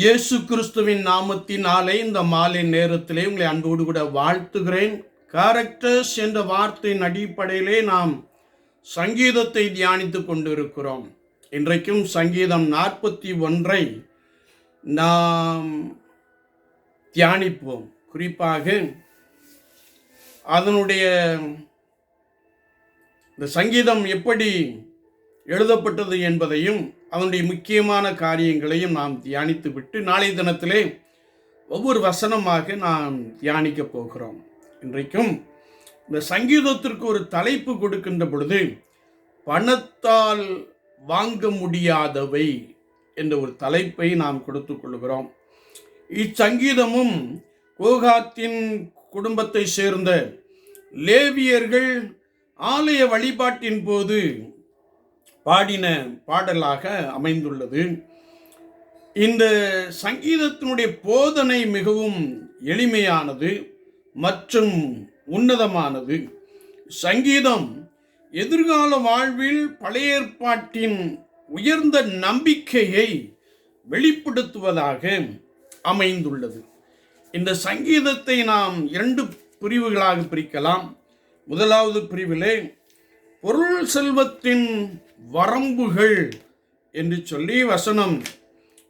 இயேசு கிறிஸ்துவின் நாமத்தினாலே இந்த மாலை நேரத்திலே உங்களை அன்போடு கூட வாழ்த்துகிறேன். கேரக்டர்ஸ் என்ற வார்த்தையின் அடிப்படையிலே நாம் சங்கீதத்தை தியானித்துக் கொண்டிருக்கிறோம். இன்றைக்கும் சங்கீதம் நாற்பத்தி ஒன்றை நாம் தியானிப்போம். குறிப்பாக அதனுடைய இந்த சங்கீதம் எப்படி எழுதப்பட்டது என்பதையும் அதனுடைய முக்கியமான காரியங்களையும் நாம் தியானித்து விட்டு நாளைய தினத்திலே ஒவ்வொரு வசனமாக நாம் தியானிக்க போகிறோம். இன்றைக்கும் இந்த சங்கீதத்திற்கு ஒரு தலைப்பு கொடுக்கின்ற பொழுது பணத்தால் வாங்க முடியாதவை என்ற ஒரு தலைப்பை நாம் கொடுத்து கொள்கிறோம். இச்சங்கீதமும் கோகாத்தின் குடும்பத்தை சேர்ந்த லேவியர்கள் ஆலய வழிபாட்டின் போது பாடின பாடலாக அமைந்துள்ளது. இந்த சங்கீதத்தினுடைய போதனை மிகவும் எளிமையானது மற்றும் உன்னதமானது. சங்கீதம் எதிர்கால வாழ்வில் பழைய ஏற்பாட்டின் உயர்ந்த நம்பிக்கையை வெளிப்படுத்துவதாக அமைந்துள்ளது. இந்த சங்கீதத்தை நாம் இரண்டு பிரிவுகளாக பிரிக்கலாம். முதலாவது பிரிவிலே பொருள் செல்வத்தின் வரம்புகள் என்று சொல்லி வசனம்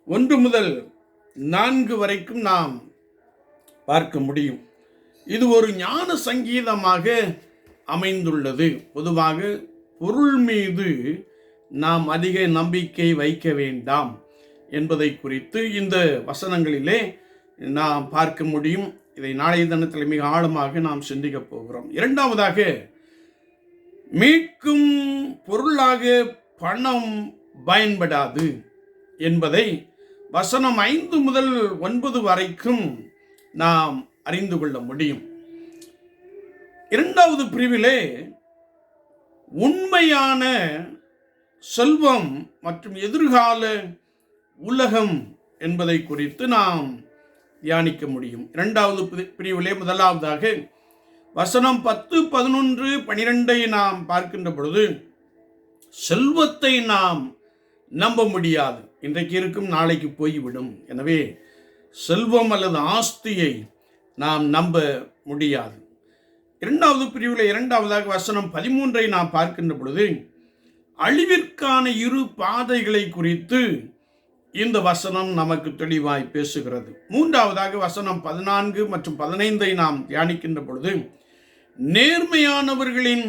ஒன்று முதல் நான்கு வரைக்கும் நாம் பார்க்க முடியும். இது ஒரு ஞான சங்கீதமாக அமைந்துள்ளது. பொதுவாக பொருள் மீது நாம் அதிக நம்பிக்கை வைக்க வேண்டாம் என்பதை குறித்து இந்த வசனங்களிலே நாம் பார்க்க முடியும். இதை நாளைய தினத்தில் மிக ஆழமாக நாம் சிந்திக்கப் போகிறோம். இரண்டாவதாக மீட்கும் பொருளாக பணம் பயன்படாது என்பதை வசனம் ஐந்து முதல் ஒன்பது வரைக்கும் நாம் அறிந்து கொள்ள முடியும். இரண்டாவது பிரிவிலே உண்மையான செல்வம் மற்றும் எதிர்கால உலகம் என்பதை குறித்து நாம் தியானிக்க முடியும். இரண்டாவது பிரிவிலே முதலாவதாக வசனம் பத்து பதினொன்று பனிரெண்டை நாம் பார்க்கின்ற பொழுது செல்வத்தை நாம் நம்ப முடியாது. இன்றைக்கு இருக்கும் நாளைக்கு போய்விடும். எனவே செல்வம் அல்லது ஆஸ்தியை நாம் நம்ப முடியாது. இரண்டாவது பிரிவில் இரண்டாவதாக வசனம் பதிமூன்றை நாம் பார்க்கின்ற பொழுது அழிவிற்கான இரு பாதைகளை குறித்து இந்த வசனம் நமக்கு தெளிவாய் பேசுகிறது. மூன்றாவதாக வசனம் பதினான்கு மற்றும் பதினைந்தை நாம் தியானிக்கின்ற பொழுது நேர்மையானவர்களின்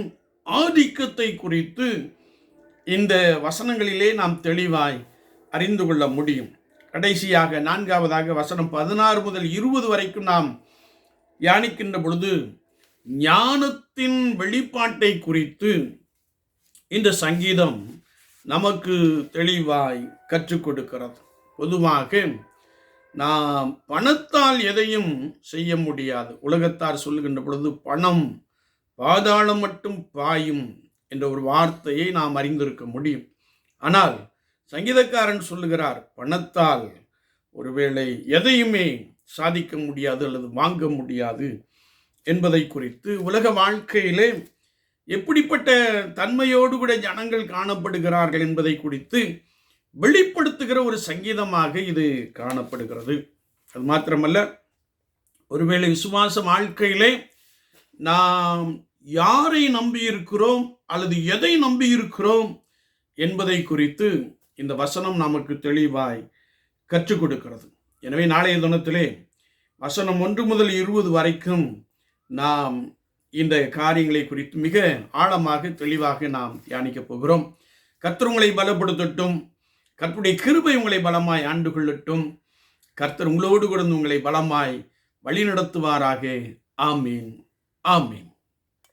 ஆதிக்கத்தை குறித்து இந்த வசனங்களிலே நாம் தெளிவாய் அறிந்து கொள்ள முடியும். கடைசியாக நான்காவதாக வசனம் பதினாறு முதல் இருபது வரைக்கும் நாம் தியானிக்கின்ற பொழுது ஞானத்தின் வெளிப்பாட்டை குறித்து இந்த சங்கீதம் நமக்கு தெளிவாய் கற்றுக் கொடுக்கிறது. பொதுவாக நாம் பணத்தால் எதையும் செய்ய முடியாது. உலகத்தார் சொல்லுகின்ற பொழுது பணம் பாதாளம் மட்டும் பாயும் என்ற ஒரு வார்த்தையை நாம் அறிந்திருக்க முடியும். ஆனால் சங்கீதக்காரன் சொல்லுகிறார் பணத்தால் ஒருவேளை எதையுமே சாதிக்க முடியாது அல்லது வாங்க முடியாது என்பதை குறித்து உலக வாழ்க்கையிலே எப்படிப்பட்ட தன்மையோடு கூட ஜனங்கள் காணப்படுகிறார்கள் என்பதை குறித்து வெளிப்படுத்துகிற ஒரு சங்கீதமாக இது காணப்படுகிறது. அது மாத்திரமல்ல ஒருவேளை விசுவாச வாழ்க்கையிலே நாம் யாரை நம்பி இருக்கிறோம் அல்லது எதை நம்பி இருக்கிறோம் என்பதை குறித்து இந்த வசனம் நமக்கு தெளிவாய் கற்றுக் கொடுக்கிறது. எனவே நாளைய தினத்திலே வசனம் ஒன்று முதல் இருபது வரைக்கும் நாம் இந்த காரியங்களை குறித்து மிக ஆழமாக தெளிவாக நாம் தியானிக்கப் போகிறோம். கர்த்தர் உங்களை பலப்படுத்தட்டும். கர்த்தருடைய கிருபை உங்களை பலமாய் ஆண்டு கொள்ளட்டும். கர்த்தர் உங்களோடு கூட இருந்து உங்களை பலமாய் வழிநடத்துவாராக. ஆமீன். ஆமீன்.